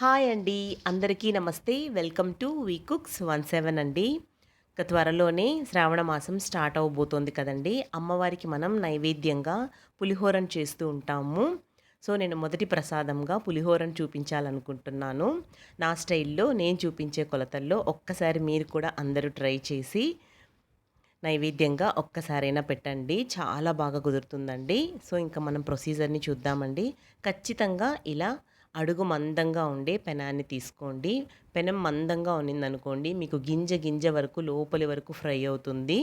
Hi అండి. అందరికీ నమస్తే. Welcome to we cooks one seven అండి. ఇక త్వరలోనే శ్రావణ మాసం స్టార్ట్ అవబోతోంది కదండి. అమ్మవారికి మనం నైవేద్యంగా పులిహోరను చేస్తూ ఉంటాము. సో నేను మొదటి ప్రసాదంగా పులిహోరను చూపించాలనుకుంటున్నాను. నా స్టైల్లో నేను చూపించే కొలతల్లో ఒక్కసారి మీరు కూడా అందరూ ట్రై చేసి నైవేద్యంగా ఒక్కసారైనా పెట్టండి. చాలా బాగా కుదురుతుందండి. సో ఇంకా మనం ప్రొసీజర్ని చూద్దామండి. ఖచ్చితంగా ఇలా అడుగు మందంగా ఉండే పెనాన్ని తీసుకోండి. పెనం మందంగా ఉన్నిందనుకోండి మీకు గింజ గింజ వరకు లోపలి వరకు ఫ్రై అవుతుంది.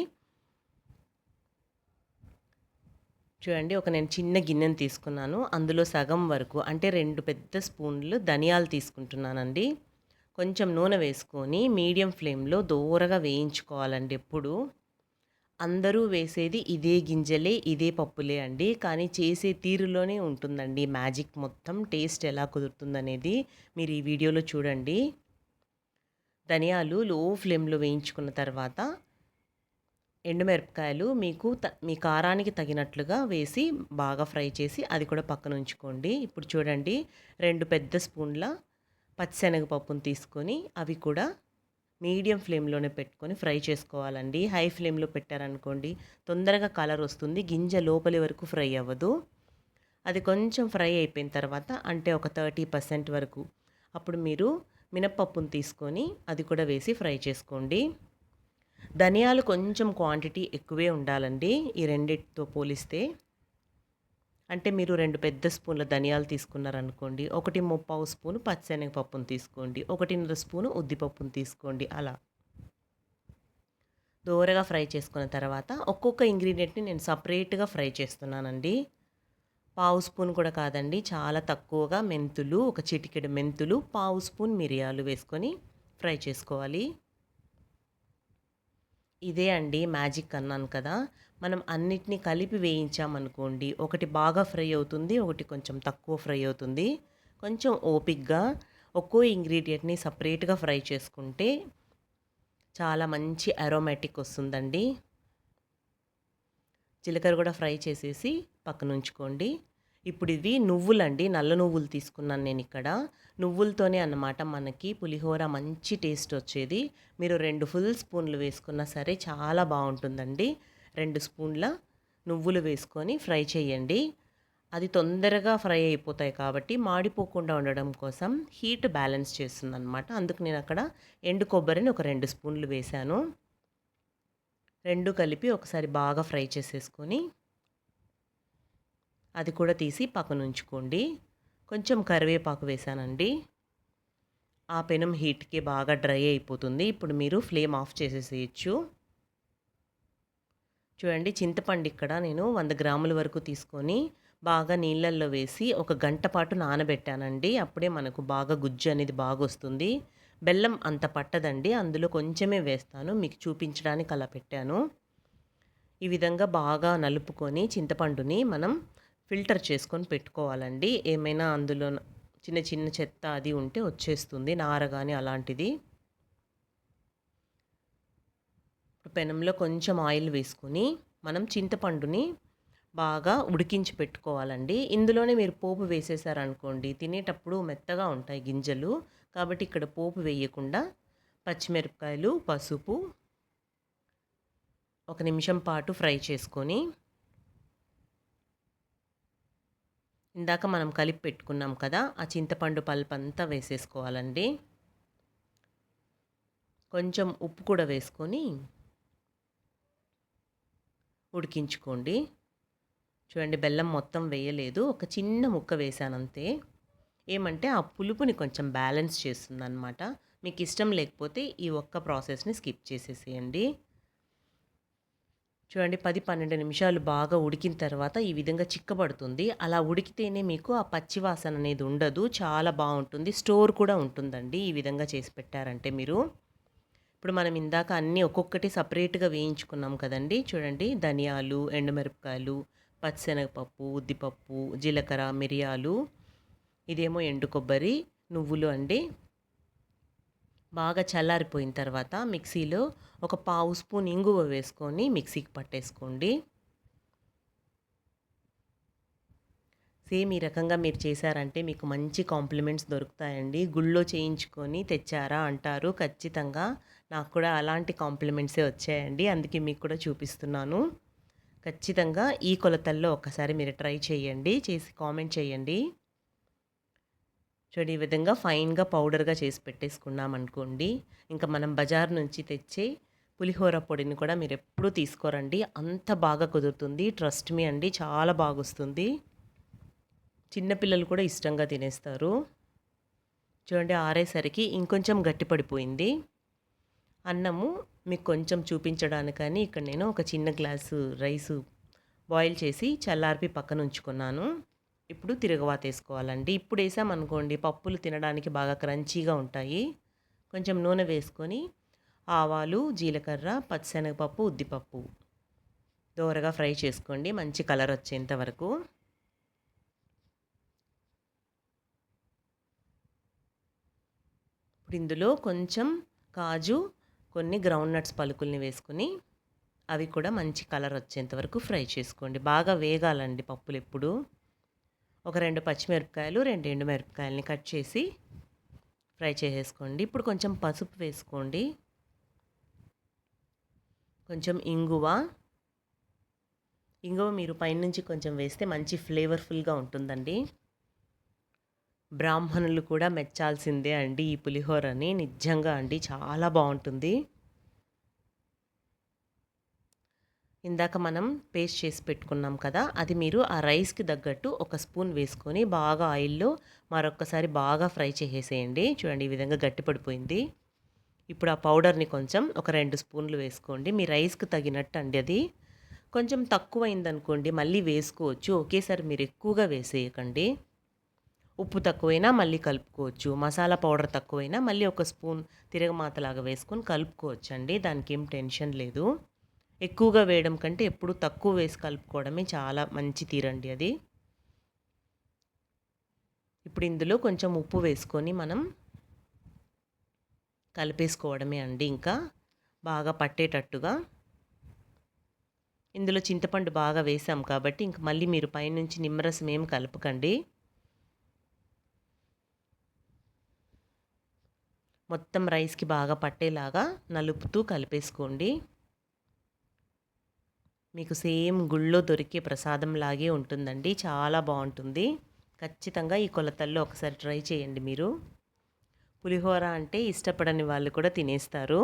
చూడండి ఒక నేను చిన్న గిన్నెను తీసుకున్నాను. అందులో సగం వరకు అంటే రెండు పెద్ద స్పూన్లు ధనియాలు తీసుకుంటున్నానండి. కొంచెం నూనె వేసుకొని మీడియం ఫ్లేమ్లో దూరగా వేయించుకోవాలండి ఎప్పుడు. అందరూ వేసేది ఇదే గింజలే ఇదే పప్పులే అండి. కానీ చేసే తీరులోనే ఉంటుందండి. మ్యాజిక్ మొత్తం టేస్ట్ ఎలా కుదురుతుందనేది మీరు ఈ వీడియోలో చూడండి. ధనియాలు లో ఫ్లేమ్లో వేయించుకున్న తర్వాత ఎండుమిరపకాయలు మీకు త మీ కారానికి తగినట్లుగా వేసి బాగా ఫ్రై చేసి అది కూడా పక్కన ఉంచుకోండి. ఇప్పుడు చూడండి రెండు పెద్ద స్పూన్ల పచ్చిశనగపప్పును తీసుకొని అవి కూడా మీడియం ఫ్లేమ్లోనే పెట్టుకొని ఫ్రై చేసుకోవాలండి. హై ఫ్లేమ్లో పెట్టారనుకోండి తొందరగా కలర్ వస్తుంది. గింజ లోపలి వరకు ఫ్రై అవ్వదు. అది కొంచెం ఫ్రై అయిపోయిన తర్వాత అంటే ఒక థర్టీ పర్సెంట్ వరకు అప్పుడు మీరు మినప్పప్పును తీసుకొని అది కూడా వేసి ఫ్రై చేసుకోండి. ధనియాలు కొంచెం క్వాంటిటీ ఎక్కువే ఉండాలండి. ఈ రెండిటితో పోలిస్తే అంటే మీరు రెండు పెద్ద స్పూన్ల ధనియాలు తీసుకున్నారనుకోండి ఒకటి ముప్పావు స్పూను పచ్చిశనగపప్పును తీసుకోండి ఒకటిన్నర స్పూను ఉద్దిపప్పును తీసుకోండి అలా. దోరగా ఫ్రై చేసుకున్న తర్వాత ఒక్కొక్క ఇంగ్రీడియంట్ని నేను సపరేట్గా ఫ్రై చేస్తున్నానండి. పావు స్పూన్ కూడా కాదండి చాలా తక్కువగా మెంతులు ఒక చిటికెడు మెంతులు పావు స్పూన్ మిరియాలు వేసుకొని ఫ్రై చేసుకోవాలి. ఇదే అండి మ్యాజిక్ అన్నాను కదా. మనం అన్నిటినీ కలిపి వేయించామనుకోండి ఒకటి బాగా ఫ్రై అవుతుంది ఒకటి కొంచెం తక్కువ ఫ్రై అవుతుంది. కొంచెం ఓపిక్గా ఒక్కో ఇంగ్రీడియంట్ని సపరేట్గా ఫ్రై చేసుకుంటే చాలా మంచి అరోమాటిక్ వస్తుందండి. జీలకర్ర కూడా ఫ్రై చేసేసి పక్కన ఉంచుకోండి. ఇప్పుడు ఇవి నువ్వులండి నల్ల నువ్వులు తీసుకున్నాను నేను ఇక్కడ. నువ్వులతోనే అన్నమాట మనకి పులిహోర మంచి టేస్ట్ వచ్చేది. మీరు రెండు ఫుల్ స్పూన్లు వేసుకున్నా సరే చాలా బాగుంటుందండి. రెండు స్పూన్ల నువ్వులు వేసుకొని ఫ్రై చేయండి. అది తొందరగా ఫ్రై అయిపోతాయి కాబట్టి మాడిపోకుండా ఉండడం కోసం హీట్ బ్యాలెన్స్ చేస్తుంది అనమాట అందుకు నేను అక్కడ ఎండు కొబ్బరిని ఒక రెండు స్పూన్లు వేశాను. రెండు కలిపి ఒకసారి బాగా ఫ్రై చేసేసుకొని అది కూడా తీసి పక్కన ఉంచుకోండి. కొంచెం కరివేపాకు వేసానండి. ఆ పెనం హీట్కి బాగా డ్రై అయిపోతుంది. ఇప్పుడు మీరు ఫ్లేమ్ ఆఫ్ చేసేసేయచ్చు. చూడండి చింతపండు ఇక్కడ నేను వంద గ్రాముల వరకు తీసుకొని బాగా నీళ్ళల్లో వేసి ఒక గంట పాటు నానబెట్టానండి. అప్పుడే మనకు బాగా గుజ్జు అనేది బాగా వస్తుంది. బెల్లం అంత పట్టదండి. అందులో కొంచెమే వేస్తాను. మీకు చూపించడానికి అలా పెట్టాను. ఈ విధంగా బాగా నలుపుకొని చింతపండుని మనం ఫిల్టర్ చేసుకొని పెట్టుకోవాలండి. ఏమైనా అందులో చిన్న చిన్న చెత్త అది ఉంటే వచ్చేస్తుంది. నార కానీ అలాంటిది పెనంలో కొంచెం ఆయిల్ వేసుకొని మనం చింతపండుని బాగా ఉడికించి పెట్టుకోవాలండి. ఇందులోనే మీరు పోపు వేసేసారనుకోండి తినేటప్పుడు మెత్తగా ఉంటాయి గింజలు. కాబట్టి ఇక్కడ పోపు వేయకుండా పచ్చిమిరపకాయలు పసుపు ఒక నిమిషం పాటు ఫ్రై చేసుకొని ఇందాక మనం కలిపి పెట్టుకున్నాం కదా ఆ చింతపండు పల్పు అంతా వేసేసుకోవాలండి. కొంచెం ఉప్పు కూడా వేసుకొని ఉడికించుకోండి. చూడండి బెల్లం మొత్తం వేయలేదు. ఒక చిన్న ముక్క వేసాను అంతే ఏమంటే ఆ పులుపుని కొంచెం బ్యాలెన్స్ చేస్తుందన్నమాట. మీకు ఇష్టం లేకపోతే ఈ ఒక్క ప్రాసెస్ని స్కిప్ చేసేసేయండి. చూడండి పది పన్నెండు నిమిషాలు బాగా ఉడికిన తర్వాత ఈ విధంగా చిక్కబడుతుంది. అలా ఉడికితేనే మీకు ఆ పచ్చి వాసన అనేది ఉండదు. చాలా బాగుంటుంది. స్టోర్ కూడా ఉంటుందండి ఈ విధంగా చేసి పెట్టారంటే మీరు. ఇప్పుడు మనం ఇందాక అన్నీ ఒక్కొక్కటి సపరేట్గా వేయించుకున్నాం కదండి. చూడండి ధనియాలు ఎండుమిరపకాయలు పచ్చిశనగపప్పు ఉద్దిపప్పు జీలకర్ర మిరియాలు ఇదేమో ఎండు కొబ్బరి నువ్వులు అండి బాగా చల్లారిపోయిన తర్వాత మిక్సీలో ఒక పావు స్పూన్ ఇంగువ వేసుకొని మిక్సీకి పట్టేసుకోండి. సేమ్ ఈ రకంగా మీరు చేశారంటే మీకు మంచి కాంప్లిమెంట్స్ దొరుకుతాయండి. గుళ్ళో చేయించుకొని తెచ్చారా అంటారు. ఖచ్చితంగా నాకు కూడా అలాంటి కాంప్లిమెంట్సే వచ్చాయండి. అందుకే మీకు కూడా చూపిస్తున్నాను. ఖచ్చితంగా ఈ కొలతల్లో ఒకసారి మీరు ట్రై చేయండి. చేసి కామెంట్ చేయండి. చూడండి ఈ విధంగా ఫైన్గా పౌడర్గా చేసి పెట్టేసుకున్నాం అనుకోండి ఇంకా మనం బజార్ నుంచి తెచ్చే పులిహోర పొడిని కూడా మీరు ఎప్పుడూ తీసుకోరండి. అంత బాగా కుదురుతుంది. ట్రస్ట్ మీ అండి చాలా బాగా వస్తుంది చిన్నపిల్లలు కూడా ఇష్టంగా తినేస్తారు. చూడండి ఆరేసరికి ఇంకొంచెం గట్టిపడిపోయింది. అన్నము మీకు కొంచెం చూపించడానికని ఇక్కడ నేను ఒక చిన్న గ్లాసు రైసు బాయిల్ చేసి చల్లార్పి పక్కన ఉంచుకున్నాను. ఇప్పుడు తిరగవాత వేసుకోవాలండి ఇప్పుడు వేసామనుకోండి పప్పులు తినడానికి బాగా క్రంచీగా ఉంటాయి. కొంచెం నూనె వేసుకొని ఆవాలు జీలకర్ర పచ్చిశనగపప్పు ఉద్దిపప్పు దోరగా ఫ్రై చేసుకోండి. మంచి కలర్ వచ్చేంత వరకు. ఇప్పుడు ఇందులో కొంచెం కాజు కొన్ని గ్రౌండ్ నట్స్ పలుకుల్ని వేసుకుని అవి కూడా మంచి కలర్ వచ్చేంత వరకు ఫ్రై చేసుకోండి. బాగా వేగాలండి పప్పులు ఎప్పుడు. ఒక రెండు పచ్చిమిరపకాయలు రెండు ఎండుమిరపకాయలని కట్ చేసి ఫ్రై చేసేసుకోండి. ఇప్పుడు కొంచెం పసుపు వేసుకోండి. కొంచెం ఇంగువ. ఇంగువ మీరు పైనుంచి కొంచెం వేస్తే మంచి ఫ్లేవర్ఫుల్గా ఉంటుందండి. బ్రాహ్మణులు కూడా మెచ్చాల్సిందే అండి ఈ పులిహోరని. నిజంగా అండి చాలా బాగుంటుంది. ఇందాక మనం పేస్ట్ చేసి పెట్టుకున్నాం కదా అది మీరు ఆ రైస్కి తగ్గట్టు ఒక స్పూన్ వేసుకొని బాగా ఆయిల్లో మరొకసారి బాగా ఫ్రై చేసేసేయండి. చూడండి ఈ విధంగా గట్టిపడిపోయింది. ఇప్పుడు ఆ పౌడర్ని కొంచెం ఒక రెండు స్పూన్లు వేసుకోండి. మీ రైస్కి తగినట్టు అండి అది. కొంచెం తక్కువైందనుకోండి మళ్ళీ వేసుకోవచ్చు. ఒకేసారి మీరు ఎక్కువగా వేసేయకండి. ఉప్పు తక్కువైనా మళ్ళీ కలుపుకోవచ్చు. మసాలా పౌడర్ తక్కువైనా మళ్ళీ ఒక స్పూన్ తిరగమాతలాగా వేసుకొని కలుపుకోవచ్చు అండి దానికి ఏం టెన్షన్ లేదు. ఎక్కువగా వేయడం కంటే ఎప్పుడు తక్కువ వేసి కలుపుకోవడమే చాలా మంచి తీరండి అది. ఇప్పుడు ఇందులో కొంచెం ఉప్పు వేసుకొని మనం కలిపేసుకోవడమే అండి ఇంకా. బాగా పట్టేటట్టుగా. ఇందులో చింతపండు బాగా వేసాం కాబట్టి ఇంక మళ్ళీ మీరు పైనుంచి నిమ్మరసం ఏం కలపకండి. మొత్తం రైస్కి బాగా పట్టేలాగా నలుపుతూ కలిపేసుకోండి. మీకు సేమ్ గుళ్ళో దొరికే ప్రసాదం లాగే ఉంటుందండి. చాలా బాగుంటుంది. ఖచ్చితంగా ఈ కొలతల్లో ఒకసారి ట్రై చేయండి మీరు. పులిహోర అంటే ఇష్టపడని వాళ్ళు కూడా తినేస్తారు.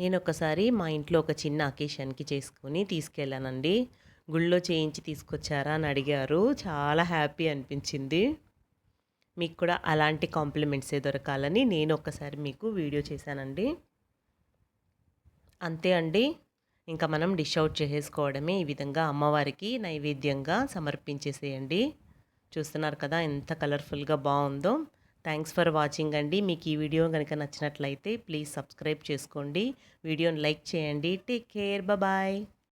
నేను ఒకసారి మా ఇంట్లో ఒక చిన్న అకేషన్కి చేసుకొని తీసుకెళ్ళానండి. గుళ్ళో చేయించి తీసుకొచ్చారా అని అడిగారు. చాలా హ్యాపీ అనిపించింది. మీకు కూడా అలాంటి కాంప్లిమెంట్సే దొరకాలని నేను ఒక్కసారి మీకు వీడియో చేశానండి. అంతే అండి. ఇంకా మనం డిష్ అవుట్ చేసేసుకోవడమే ఈ విధంగా అమ్మవారికి నైవేద్యంగా సమర్పించేసేయండి. చూస్తున్నారు కదా ఎంత కలర్ఫుల్గా బాగుందో. థ్యాంక్స్ ఫర్ వాచింగ్ అండి. మీకు ఈ వీడియో కనుక నచ్చినట్లయితే ప్లీజ్ సబ్స్క్రైబ్ చేసుకోండి. వీడియోని లైక్ చేయండి. Take care. బాయ్.